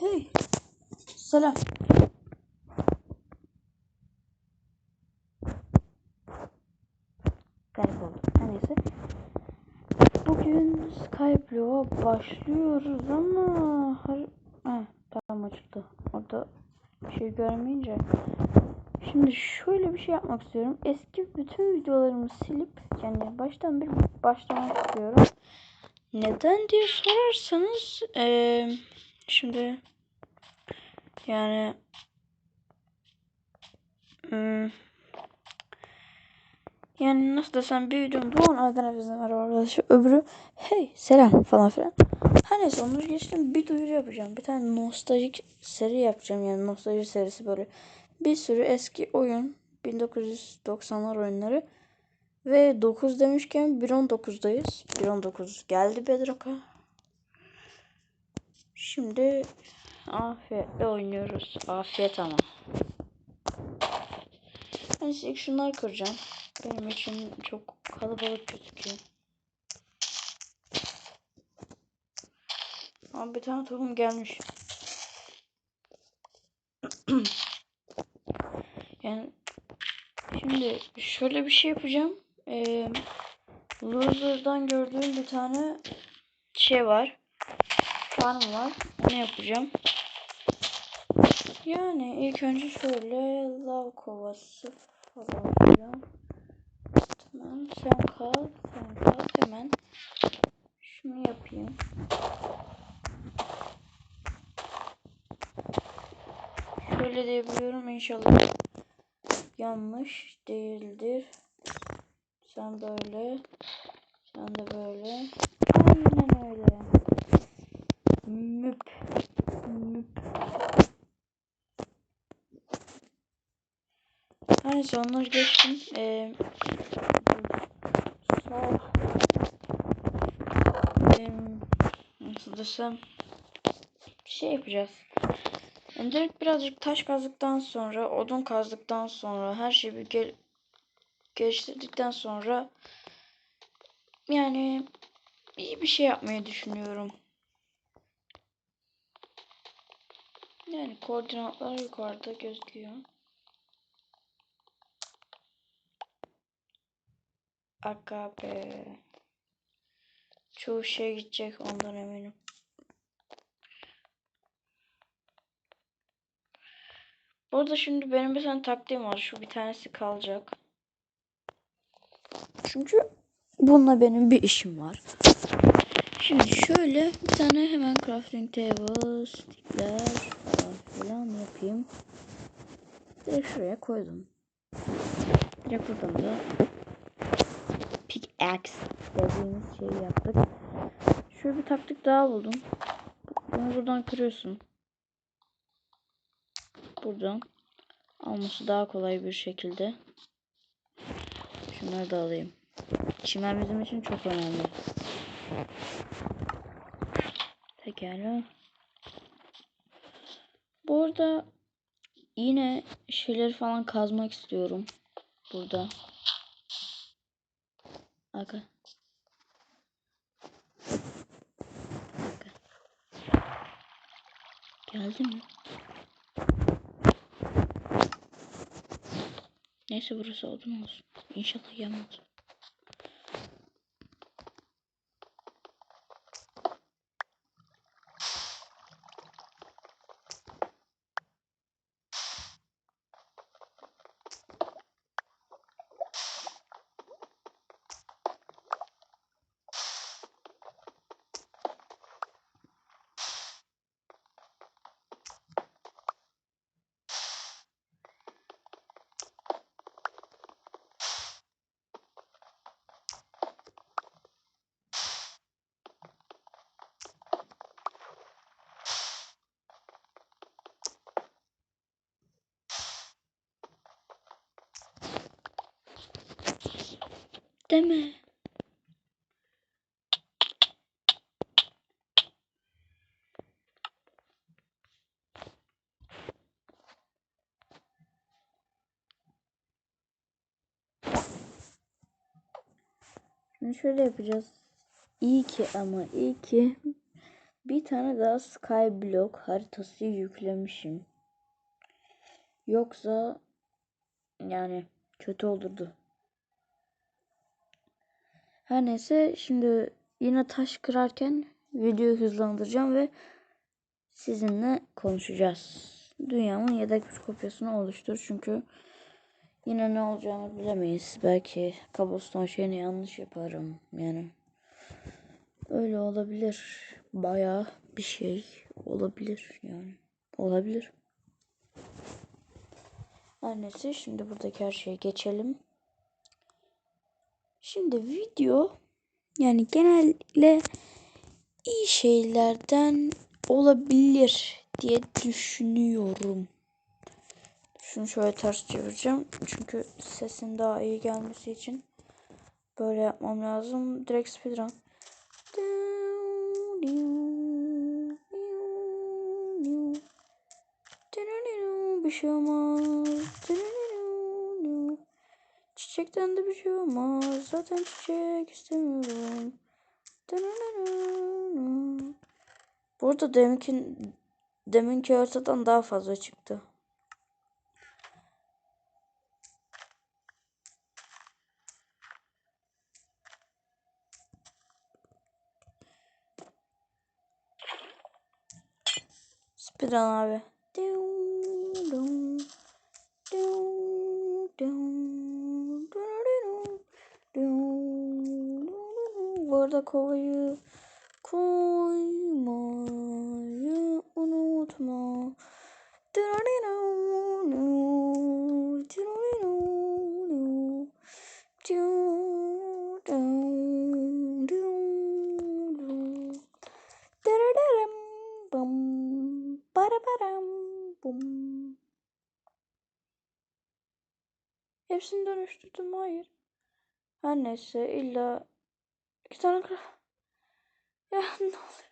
Hey. Selam. Garip oldu. Her neyse. Bugün Skyblock'a başlıyoruz ama... Ha, tamam açıldı. Orada bir şey görmeyince. Şimdi şöyle bir şey yapmak istiyorum. Eski bütün videolarımı silip yani baştan bir başlamak istiyorum. Neden diye sorarsanız eee şimdi yani hmm, yani nasıl desem bir videom on aydan herkese merhaba arkadaşlar. Öbürü hey selam falan filan. Her neyse onları geçtim bir duyuru yapacağım. Bir tane nostaljik seri yapacağım yani nostalji serisi böyle. Bir sürü eski oyun 1990'lar oyunları ve 9 demişken 1.19'dayız. 1.19 geldi Bedrock'a. Şimdi afiyetle oynuyoruz. Afiyet ama. Ben size ilk şunları kıracağım. Benim için çok kalabalık gözüküyor. Ama bir tane tohum gelmiş. yani şimdi şöyle bir şey yapacağım. Ee, Loser'dan gördüğüm bir tane şey var. Farm var. Onu yapacağım. Yani ilk önce şöyle lav kovası falan filan. Tamam sen kal. Sen kal. Hemen şunu yapayım. Şöyle diyebiliyorum inşallah. Yanlış değildir. Sen böyle. Sen de böyle. Aynen öyle. Müp. Müp. Her neyse onları geçtim. Ee, sağ ee, nasıl desem şey yapacağız. Direkt birazcık taş kazdıktan sonra, odun kazdıktan sonra, her şeyi bir gel geliştirdikten sonra yani iyi bir şey yapmayı düşünüyorum. Yani koordinatlar yukarıda gözüküyor. Aga. Çoğu şey gidecek ondan eminim. Burada şimdi benim bir tane taktiğim var. Şu bir tanesi kalacak. Çünkü bununla benim bir işim var. Şimdi şöyle bir tane hemen crafting table, stickler falan yapayım. Direkt şuraya koydum. Direkt buradan da pickaxe dediğimiz şeyi yaptık. Şöyle bir taktik daha buldum. Bunu buradan kırıyorsun. Buradan alması daha kolay bir şekilde. Şunları da alayım. Çimen bizim için çok önemli. Pekala. Burada yine şeyleri falan kazmak istiyorum. Burada. Aga. Aga. Geldi mi? Neyse burası odun olsun. İnşallah yanmaz. Deme. Şimdi şöyle yapacağız. İyi ki ama iyi ki bir tane daha Skyblock haritası yüklemişim. Yoksa yani kötü olurdu. Her neyse şimdi yine taş kırarken videoyu hızlandıracağım ve sizinle konuşacağız. Dünyamın yedek bir kopyasını oluştur çünkü yine ne olacağını bilemeyiz. Belki cobblestone şeyini yanlış yaparım yani. Öyle olabilir. Bayağı bir şey olabilir yani. Olabilir. Neyse şimdi buradaki her şeye geçelim. Şimdi video yani genelde iyi şeylerden olabilir diye düşünüyorum. Şunu şöyle ters çevireceğim. Çünkü sesin daha iyi gelmesi için böyle yapmam lazım. Direkt speedrun. Bir şey olmaz. Çiçekten de bir şey olmaz. Zaten çiçek istemiyorum. Burada deminki deminki haritadan daha fazla çıktı. Speedrun abi. Hepsini dönüştürdüm hayır. Her neyse illa iki tane kral. Ya ne olur.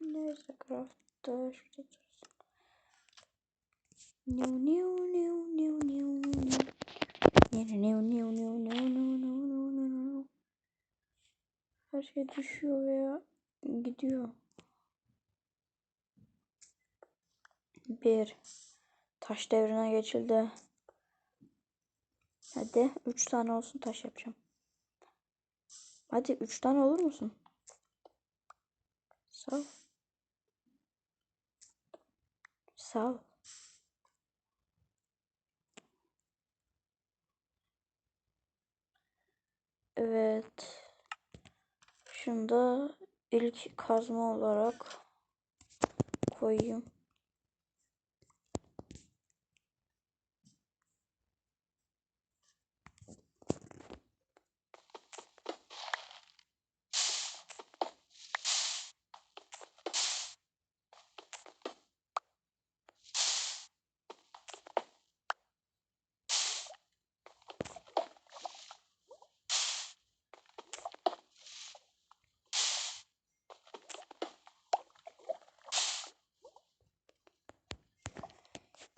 Neyse craft'ta şurada dursun. New new new new new. New new new new new new new new new. Her şey düşüyor veya gidiyor. Bir. Taş devrine geçildi. Hadi üç tane olsun taş yapacağım. Hadi üç tane olur musun? Sağ ol. Sağ ol. Evet. Şunu da ilk kazma olarak koyayım.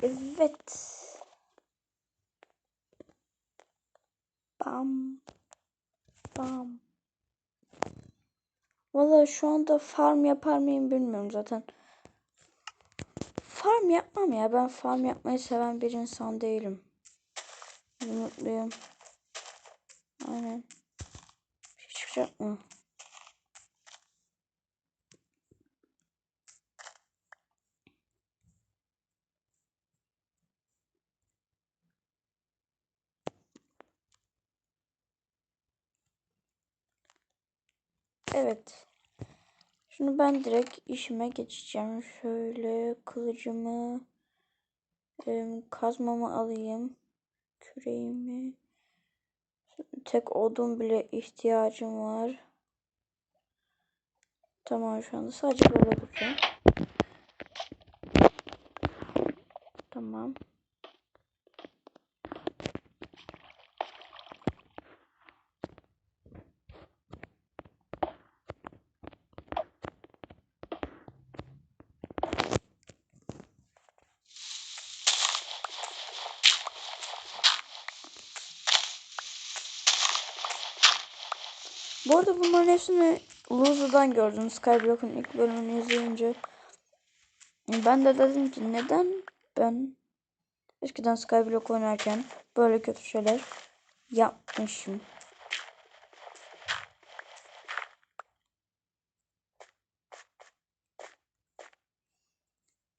Evet. Bam. Bam. Valla şu anda farm yapar mıyım bilmiyorum zaten. Farm yapmam ya. Ben farm yapmayı seven bir insan değilim. Mutluyum. Aynen. Bir şey çıkacak mı? Evet. Şunu ben direkt işime geçeceğim. Şöyle kılıcımı kazmamı alayım. Küreğimi. Tek odun bile ihtiyacım var. Tamam şu anda sadece böyle duracağım. Tamam. Bu arada bunların hepsini Luzu'dan gördüm. Skyblock'un ilk bölümünü izleyince. Ben de dedim ki neden ben eskiden Skyblock oynarken böyle kötü şeyler yapmışım.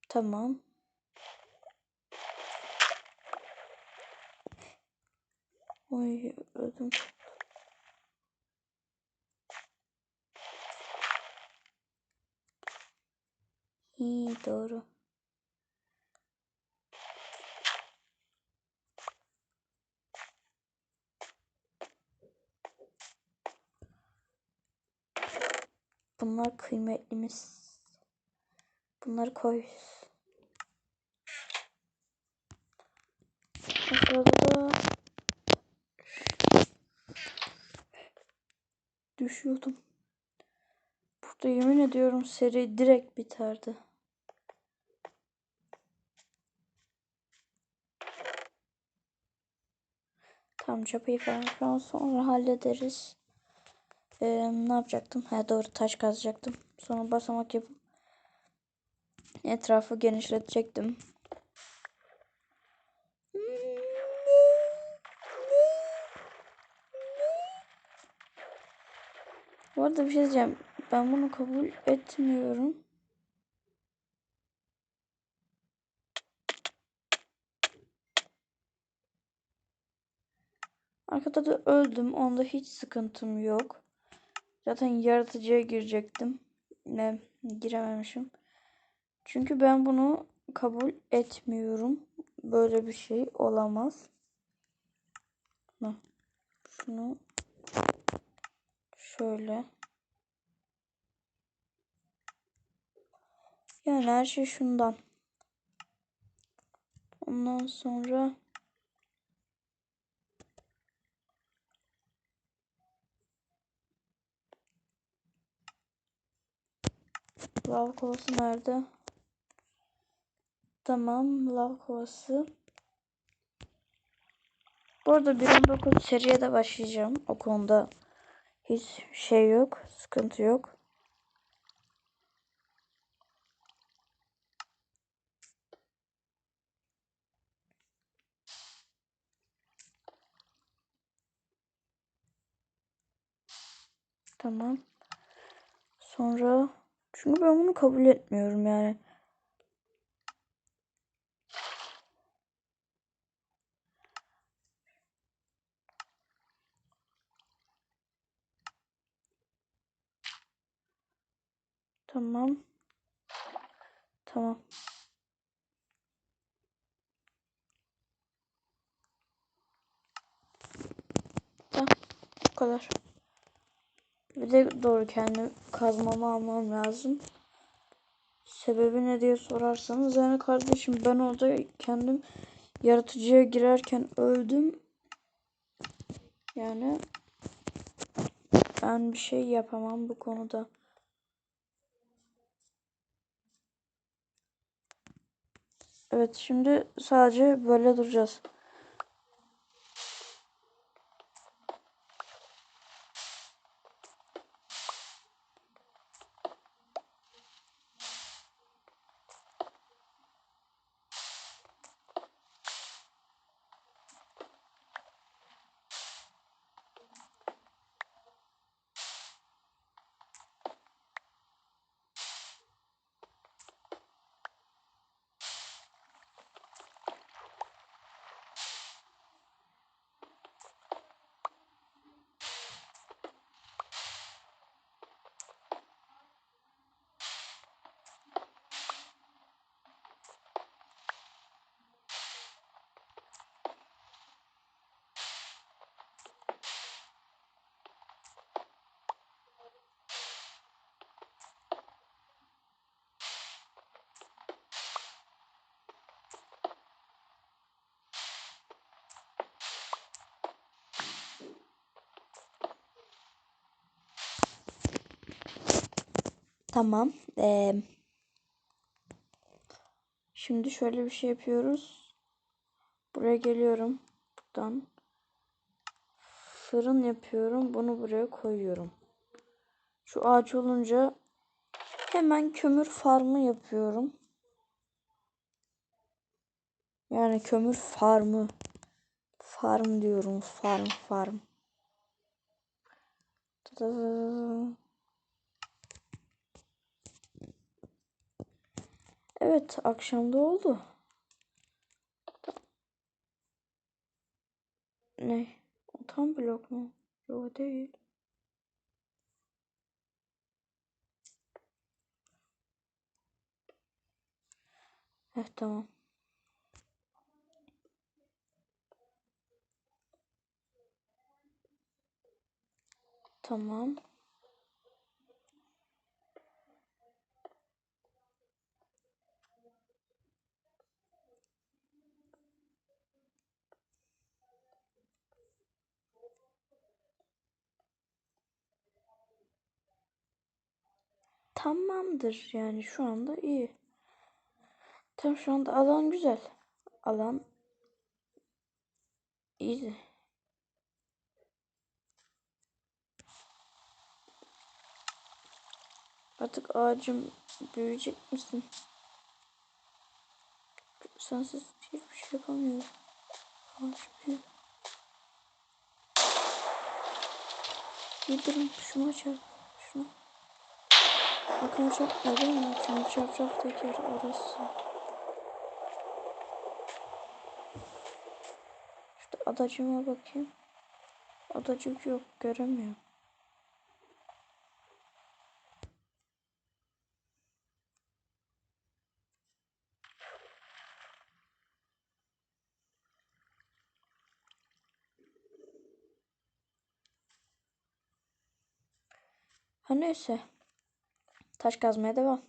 Tamam. Oy öldüm. İyi doğru. Bunlar kıymetlimiz. Bunları koy. O sırada da düşüyordum. Burada yemin ediyorum seri direkt biterdi. Tamam çapayı falan falan sonra hallederiz. Ee, ne yapacaktım? Ha doğru taş kazacaktım. Sonra basamak yapıp etrafı genişletecektim. Bu arada bir şey diyeceğim. Ben bunu kabul etmiyorum. Arkada da öldüm. Onda hiç sıkıntım yok. Zaten yaratıcıya girecektim. Ne girememişim. Çünkü ben bunu kabul etmiyorum. Böyle bir şey olamaz. Bak, Şunu şöyle. Yani her şey şundan. Ondan sonra lav kovası nerede? Tamam lav kovası. Bu arada 1.19 seriye de başlayacağım. O konuda hiç şey yok. Sıkıntı yok. Tamam. Sonra çünkü ben bunu kabul etmiyorum yani. Tamam. Tamam. Tamam. Bu kadar. Bir de doğru kendi kazmamı almam lazım. Sebebi ne diye sorarsanız yani kardeşim ben orada kendim yaratıcıya girerken öldüm. Yani ben bir şey yapamam bu konuda. Evet şimdi sadece böyle duracağız. Tamam. Ee, şimdi şöyle bir şey yapıyoruz. Buraya geliyorum. Buradan fırın yapıyorum. Bunu buraya koyuyorum. Şu ağaç olunca hemen kömür farmı yapıyorum. Yani kömür farmı. Farm diyorum. Farm farm. Tada. Evet akşamda oldu. Ne? O tam blok mu? Yok değil. Heh tamam. Tamam. Tamamdır yani şu anda iyi. Tam şu anda alan güzel. Alan iyiydi. Artık ağacım büyüyecek misin? Sensiz hiçbir şey yapamıyorum. Ağaç büyüyor. Şunu açalım. Şunu. Bakın çarpma değil mi? Çünkü çarpacak yer orası. Şurada adacıma bakayım. Adacık yok göremiyorum. Ha neyse. Taş kazmaya devam.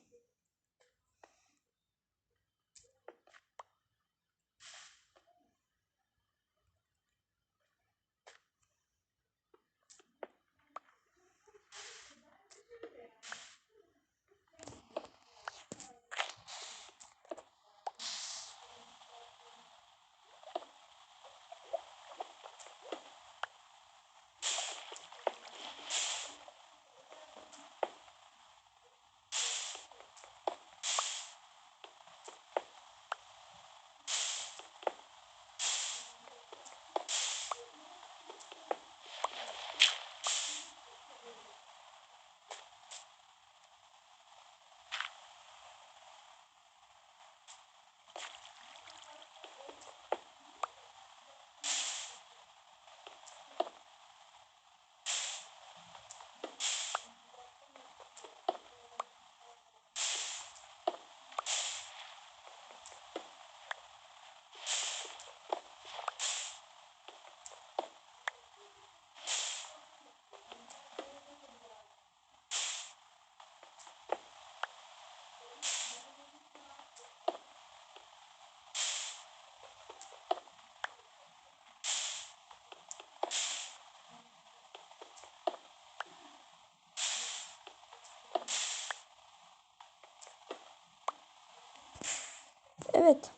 Evet.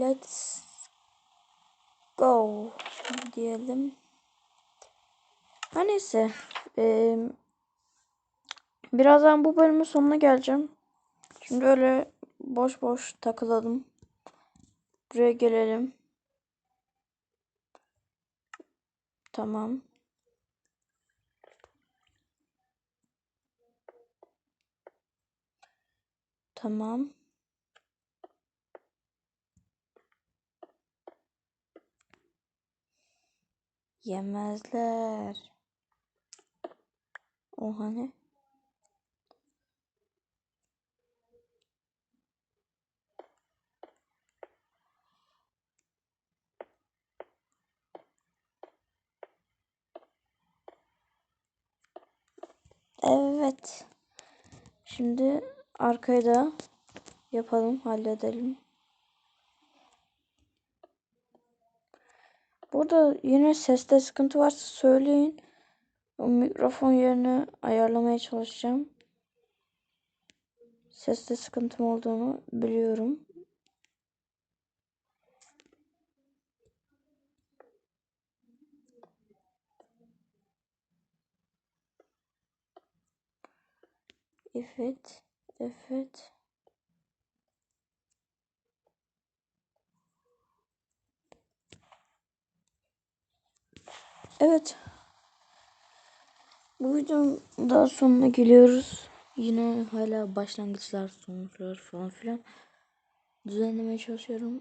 Let's go diyelim. Ha neyse. Ee, birazdan bu bölümün sonuna geleceğim. Şimdi öyle boş boş takılalım. Buraya gelelim. Tamam. Tamam. Yemezler. O hani? Evet. Şimdi Arkaya da yapalım, halledelim. Burada yine seste sıkıntı varsa söyleyin. O mikrofon yerini ayarlamaya çalışacağım. Seste sıkıntım olduğunu biliyorum. Evet. Evet. Evet. Bu videonun daha sonuna geliyoruz. Yine hala başlangıçlar, sonuçlar falan filan düzenlemeye çalışıyorum.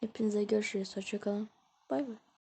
Hepinize görüşürüz. Hoşçakalın. Bay bay.